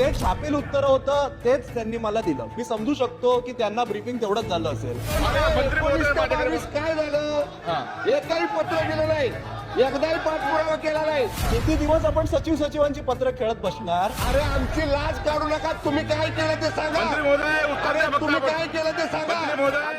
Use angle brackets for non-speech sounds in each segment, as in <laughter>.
ते छापील उत्तर होतं तेच त्यांनी मला दिलं. मी समजू शकतो की त्यांना ब्रीफिंग तेवढंच झालं असेल. काय झालं? एकही पत्र दिलं नाही. एकदाही पाठपुरावा केला नाही. किती दिवस आपण सचिव सचिवांची पत्र खेळत बसणार? अरे आमची लाज काढू नका. तुम्ही काय केलं ते सांगा. तुम्ही. काय केलं ते मंत्री सांगा महोदय.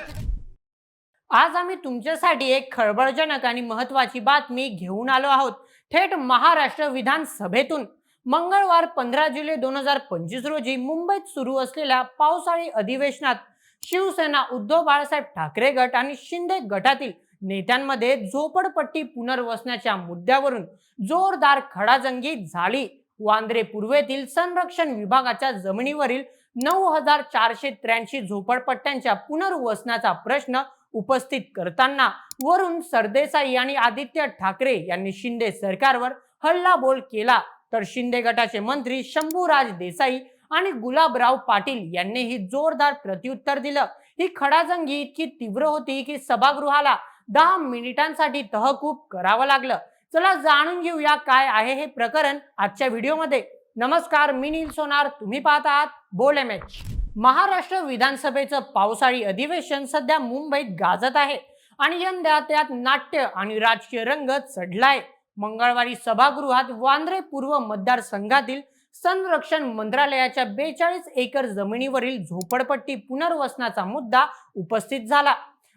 आज आम्ही तुमच्यासाठी एक खळबळजनक आणि महत्वाची बातमी घेऊन आलो आहोत. थेट महाराष्ट्र विधानसभेतून. मंगळवार पंधरा जुलै दोन हजार पंचवीस रोजी मुंबईत सुरू असलेल्या पावसाळी अधिवेशनात शिवसेना उद्धव बाळासाहेब ठाकरे गट आणि शिंदे गटातील नेत्यांमध्ये झोपडपट्टी पुनर्वसनाच्या मुद्द्यावरून जोरदार खडाजंगी झाली. वांद्रे पूर्वेतील संरक्षण विभागाच्या जमिनीवरील नऊ हजार चारशे त्र्याऐंशी झोपडपट्ट्यांच्या पुनर्वसनाचा प्रश्न उपस्थित करताना वरून सरदेसाई आणि आदित्य ठाकरे यांनी शिंदे सरकारवर हल्लाबोल केला. तर शिंदे गटाचे मंत्री शंभूराज देसाई आणि गुलाबराव पाटील यांनीही जोरदार प्रत्युत्तर दिलं. ही खडाजंगी इतकी तीव्र होती की सभागृहाला दहा मिनिटांसाठी तहकूब करावं लागलं. चला जाणून घेऊया काय आहे हे प्रकरण आजच्या व्हिडिओमध्ये. नमस्कार मी नील सोनार. तुम्ही पाहत आहात बोल एम एच. महाराष्ट्र विधानसभेचं पावसाळी अधिवेशन सध्या मुंबईत गाजत आहे आणि यंदा त्यात नाट्य आणि राजकीय रंग चढलाय. मंगळवारी सभागृहात वांद्रे पूर्व मतदारसंघातील संरक्षण मंत्रालयाच्या बेचाळीस एकर जमिनीवरील झोपडपट्टी पुनर्वसनाचा मुद्दा उपस्थित झाला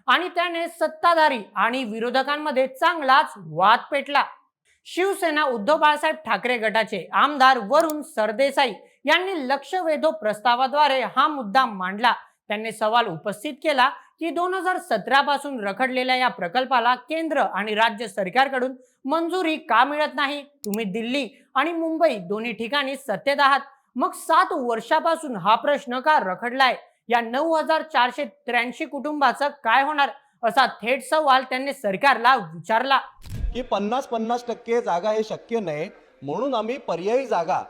आणि त्याने सत्ताधारी आणि विरोधकांमध्ये चांगलाच वाद पेटला. शिवसेना उद्धव बाळासाहेब ठाकरे गटाचे आमदार वरुण सरदेसाई यांनी लक्षवेधो प्रस्तावाद्वारे हा मुद्दा मांडला. त्यांनी सवाल उपस्थित केला की दोन हजार सतरा पासून रखडलेल्या या प्रकल्पाला केंद्र आणि राज्य सरकारकडून मंजुरी का मिळत नाही? तुम्ही दिल्ली आणि मुंबई दोन्ही ठिकाणी सत्तेत आहात. मग सात वर्षापासून हा प्रश्न का रखडलाय? या नऊ हजार चारशे त्र्याऐंशी कुटुंबाचं काय होणार? असा थेट सवाल त्यांनी सरकारला विचारला. की पन्नास पन्नास टक्के जागा हे शक्य नाही म्हणून आम्ही पर्यायी जागा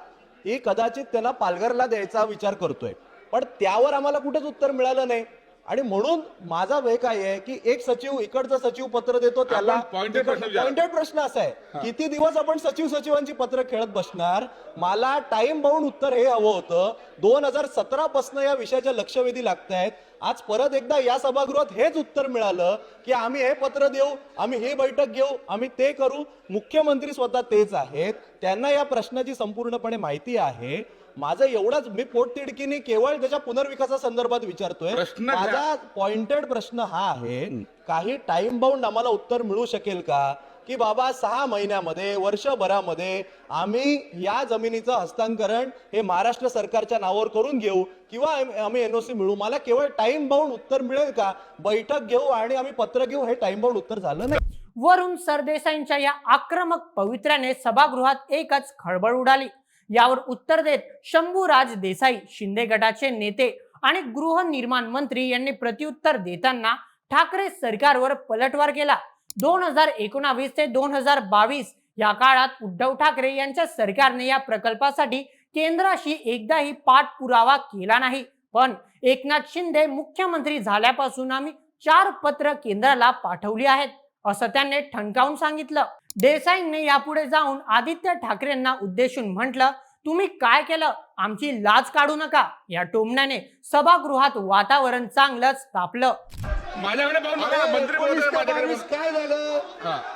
ही कदाचित त्याला पालघरला द्यायचा विचार करतोय. पण त्यावर आम्हाला कुठेच उत्तर मिळालं नाही. आणि म्हणून माझा वे काय आहे की एक सचिव इकडचा सचिव पत्र देतो त्याला. पॉइंटेड प्रश्न असा आहे. किती दिवस आपण सचिव सचिवांची पत्र खेळत बसणार? मला टाइम बाउंड उत्तर हे हवं होतं. दोन हजार सतरा पासून या विषयाच्या लक्षवेधी लागत आहेत आज परत एकदा या सभागृहात हेच उत्तर मिळालं की आम्ही हे पत्र देऊ आम्ही ही बैठक घेऊ आम्ही ते करू. मुख्यमंत्री स्वतः तेच आहेत. त्यांना या प्रश्नाची संपूर्णपणे माहिती आहे. माझं एवढाच मी पोटतिडकीने केवळ त्याच्या पुनर्विकासा संदर्भात विचारतोय. माझा पॉइंटेड प्रश्न हा आहे काही टाइम बाउंड आम्हाला उत्तर मिळू शकेल का? की बाबा सहा महिन्यामध्ये वर्षभरामध्ये आम्ही या जमिनीचं हस्तांतरण हे महाराष्ट्र सरकारच्या नावावर करून घेऊ किंवा आम- आम्ही एनओसी मिळू? मला केवळ टाइम बाउंड उत्तर मिळेल का? बैठक घेऊ आणि आम्ही पत्र घेऊ हे टाइम बाउंड उत्तर झालं नाही. वरून सरदेसाईंच्या या आक्रमक पवित्र्याने सभागृहात एकच खळबळ उडाली. यावर उत्तर देत शंभूराज देसाई शिंदे गटाचे नेते आणि गृहनिर्माण मंत्री यांनी प्रत्युत्तर देताना ठाकरे सरकारवर पलटवार केला. दोन हजार एकोणावीस ते दोन हजार बावीस या काळात उद्धव ठाकरे यांच्या सरकारने या प्रकल्पासाठी केंद्राशी एकदाही पाठपुरावा केला नाही. पण एकनाथ शिंदे मुख्यमंत्री झाल्यापासून आम्ही चार पत्र केंद्राला पाठवली आहेत. असं त्यांनी ठणकावून सांगितलं. देसाईंनी यापुढे जाऊन आदित्य ठाकरेंना उद्देशून म्हटलं तुम्ही काय केलं? आमची लाज काढू नका. या टोमण्याने सभागृहात वातावरण चांगलंच तापलं. माझ्याकडे काय. झालं?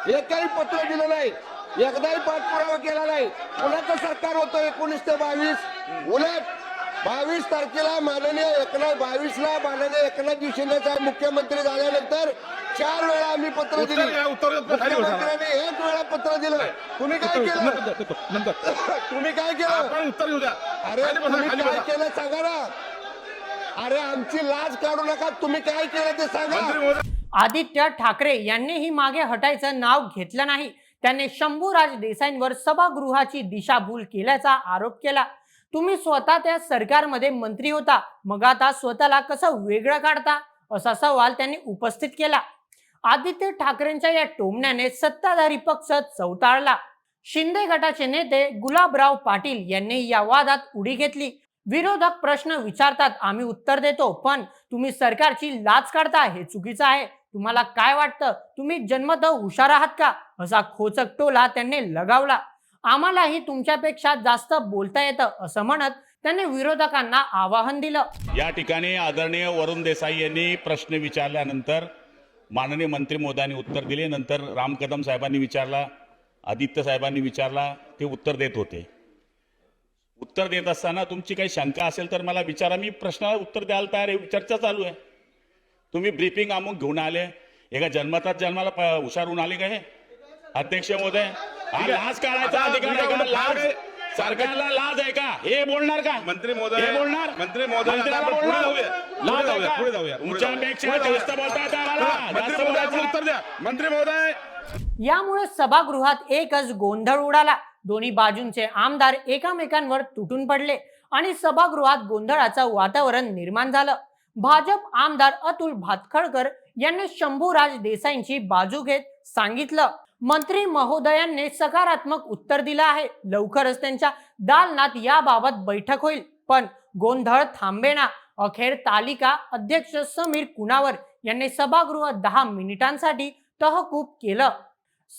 एकही पत्र दिलं नाही. एकदाही पाठपुरावा केला नाही. कुणाचं सरकार होतं एकोणीस ते बावीस? उलट बावीस तारखेला माननीय एकनाथ बावीसला माननीय एकनाथ शिंदे साहेब मुख्यमंत्री झाल्यानंतर चार वेळा आम्ही पत्र दिली. मुख्यमंत्र्यांनी एक वेळा पत्र दिलं. तुम्ही काय केलं? <laughs> तुम्ही काय केलं? आपण उत्तर द्या. अरे तुम्ही काय केलं सांगा ना. अरे आमची लाज काढू नका. तुम्ही काय केलं ते सांगा. आदित्य ठाकरे यांनीही मागे हटायचं नाव घेतलं नाही. त्यांनी शंभूराज देसाईंवर सभागृहाची दिशाभूल केल्याचा आरोप केला. तुम्ही स्वतः त्या सरकारमध्ये मंत्री होता. मग आता स्वतःला कसं वेगळं काढता? असा सवाल त्यांनी उपस्थित केला. आदित्य ठाकरेंच्या या टोमण्याने सत्ताधारी पक्ष चौताळला शिंदे गटाचे नेते गुलाबराव पाटील यांनी या वादात उडी घेतली. विरोधक प्रश्न विचारतात आम्ही उत्तर देतो पण तुम्ही सरकारची लाच काढता हे चुकीचं आहे. तुम्हाला काय वाटतं? तुम्ही जन्मत हुशार आहात का? असा खोचक टोला त्यांनी लगावला. आम्हालाही तुमच्यापेक्षा जास्त बोलता येतं असं म्हणत त्यांनी विरोधकांना आवाहन दिलं. या ठिकाणी आदरणीय वरुण देसाई यांनी प्रश्न विचारल्यानंतर माननीय मंत्री मोदांनी उत्तर दिले. नंतर राम कदम साहेबांनी विचारला आदित्य साहेबांनी विचारला ते उत्तर देत होते. उत्तर देत असताना तुमची काही शंका असेल तर मला विचारा. मी प्रश्नाला उत्तर द्यायला तयार आहे. चर्चा चालू आहे. तुम्ही ब्रीफिंग अमुक घेऊन आले. एका जन्मतात जन्माला प- होऊन आले का हे? अध्यक्ष महोदय हा लाज काढायचा अधिकार आहे का? लाज. सरकारला लाज आहे का? हे बोलणार का? मंत्री महोदय हे बोलणार? मंत्री महोदय आता मंत्र्याला आपण पुढे? जाऊया. पुढे लाज आहे जाऊया का? पुढे जाऊया पुढे तुमच्यापेक्षा जाऊया. जास्त बोलता येतं आम्हाला. हा, जास्त मंत्री महोदय आपण बोलायचं. उत्तर द्या. मंत्री महोदय. यामुळे सभागृहात एकच गोंधळ उडाला. दोन्ही बाजूंचे आमदार एकामेकांवर तुटून पडले आणि सभागृहात गोंधळाचं वातावरण निर्माण झालं. भाजप आमदार अतुल भातखळकर यांनी शंभूराज देसाईंची बाजू घेत सांगितलं. मंत्री महोदयांनी सकारात्मक उत्तर दिलं आहे. लवकरच त्यांच्या दालनात याबाबत बैठक होईल. पण गोंधळ थांबेना. अखेर तालिका अध्यक्ष समीर कुणावर यांनी सभागृह दहा मिनिटांसाठी तहकूब केलं.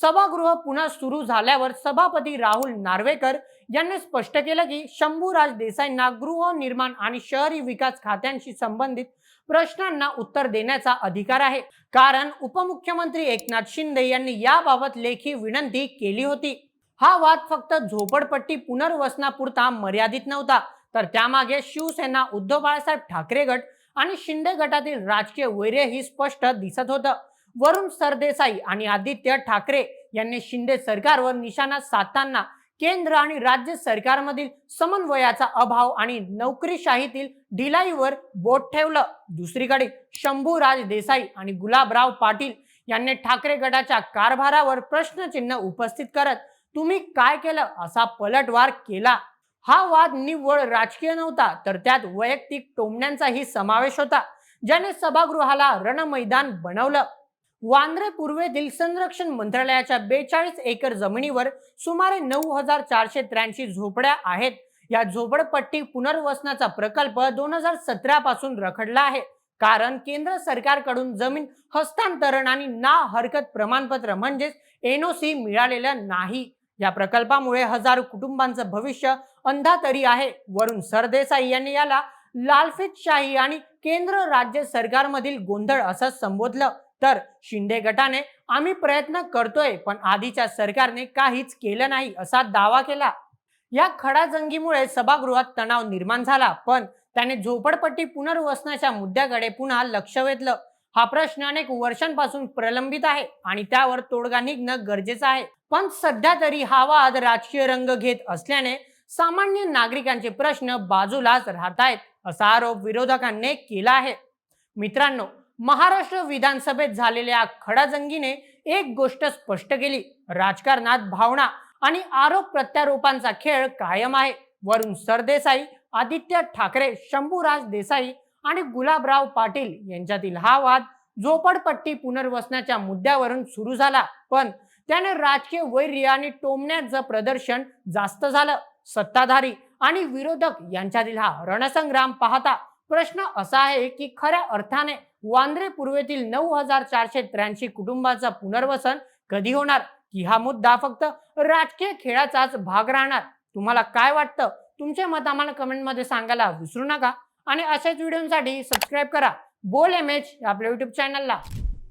सभागृह पुन्हा सुरू झाल्यावर सभापती राहुल नार्वेकर यांनी स्पष्ट केलं की शंभूराज देसाईंना गृहनिर्माण आणि शहरी विकास खात्यांशी संबंधित प्रश्नांना उत्तर देण्याचा अधिकार आहे. कारण उपमुख्यमंत्री एकनाथ शिंदे यांनी याबाबत लेखी विनंती केली होती. हा वाद फक्त झोपडपट्टी पुनर्वसनापुरता मर्यादित नव्हता. तर त्यामागे शिवसेना उद्धव बाळासाहेब ठाकरे गट आणि शिंदे गटातील राजकीय वैर्यही स्पष्ट दिसत होतं. वरुण सरदेसाई आणि आदित्य ठाकरे यांनी शिंदे सरकारवर निशाणा साधताना केंद्र आणि राज्य सरकारमधील समन्वयाचा अभाव आणि नोकरीशाहीतील ढिलाईवर बोट ठेवलं. दुसरीकडे शंभूराज देसाई आणि गुलाबराव पाटील यांनी ठाकरे गटाच्या कारभारावर प्रश्नचिन्ह उपस्थित करत तुम्ही काय केलं? असा पलटवार केला. हा वाद निव्वळ राजकीय नव्हता तर त्यात वैयक्तिक टोमण्यांचाही समावेश होता. ज्याने सभागृहाला रणमैदान बनवलं. वांद्रे पूर्वेतील संरक्षण मंत्रालयाच्या बेचाळीस एकर जमिनीवर सुमारे नऊ हजार चारशे त्र्याऐंशी झोपड्या आहेत. या झोपडपट्टी पुनर्वसनाचा प्रकल्प दोन हजार सतरा पासून रखडला आहे. कारण केंद्र सरकारकडून जमीन हस्तांतरण आणि ना हरकत प्रमाणपत्र म्हणजेच एनओसी मिळालेलं नाही. या प्रकल्पामुळे हजारो कुटुंबांचं भविष्य अंधातरी आहे. वरुण सरदेसाई यांनी याला लालफितशाही आणि केंद्र राज्य सरकारमधील गोंधळ असं संबोधलं. तर शिंदे गटाने आम्ही प्रयत्न करतोय पण आधीच्या सरकारने काहीच केलं नाही असा दावा केला. या खडाजंगीमुळे सभागृहात तणाव निर्माण झाला पण त्याने झोपडपट्टी पुनर्वसनाच्या मुद्द्याकडे पुन्हा लक्ष वेधलं. हा प्रश्न अनेक वर्षांपासून प्रलंबित आहे आणि त्यावर तोडगा निघणं गरजेचं आहे. पण सध्या तरी हा वाद राजकीय रंग घेत असल्याने सामान्य नागरिकांचे प्रश्न बाजूलाच राहत आहेत असा आरोप विरोधकांनी केला आहे. मित्रांनो महाराष्ट्र विधानसभेत झालेल्या खडाजंगीने एक गोष्ट स्पष्ट केली. राजकारणात भावना आणि आरोप प्रत्यारोपांचा खेळ कायम आहे. वरुण सरदेसाई आदित्य ठाकरे शंभूराज देसाई आणि गुलाबराव पाटील यांच्यातील हा वाद झोपडपट्टी पुनर्वसनाच्या मुद्द्यावरून सुरू झाला. पण त्याने राजकीय वैर्य आणि टोमण्याचं प्रदर्शन जास्त झालं. सत्ताधारी आणि विरोधक यांच्यातील हा रणसंग्राम पाहता प्रश्न असा आहे की खऱ्या अर्थाने वांद्रे पूर्वेतील नऊ हजार चारशे त्र्याऐंशी कुटुंबाचं पुनर्वसन कधी होणार? की हा मुद्दा फक्त राजकीय खेळाचाच भाग राहणार? तुम्हाला काय वाटतं? तुमचे मत आम्हाला कमेंटमध्ये सांगायला विसरू नका. आणि अशाच व्हिडिओसाठी सबस्क्राईब करा. बोल एम एच आपल्या युट्यूब चॅनलला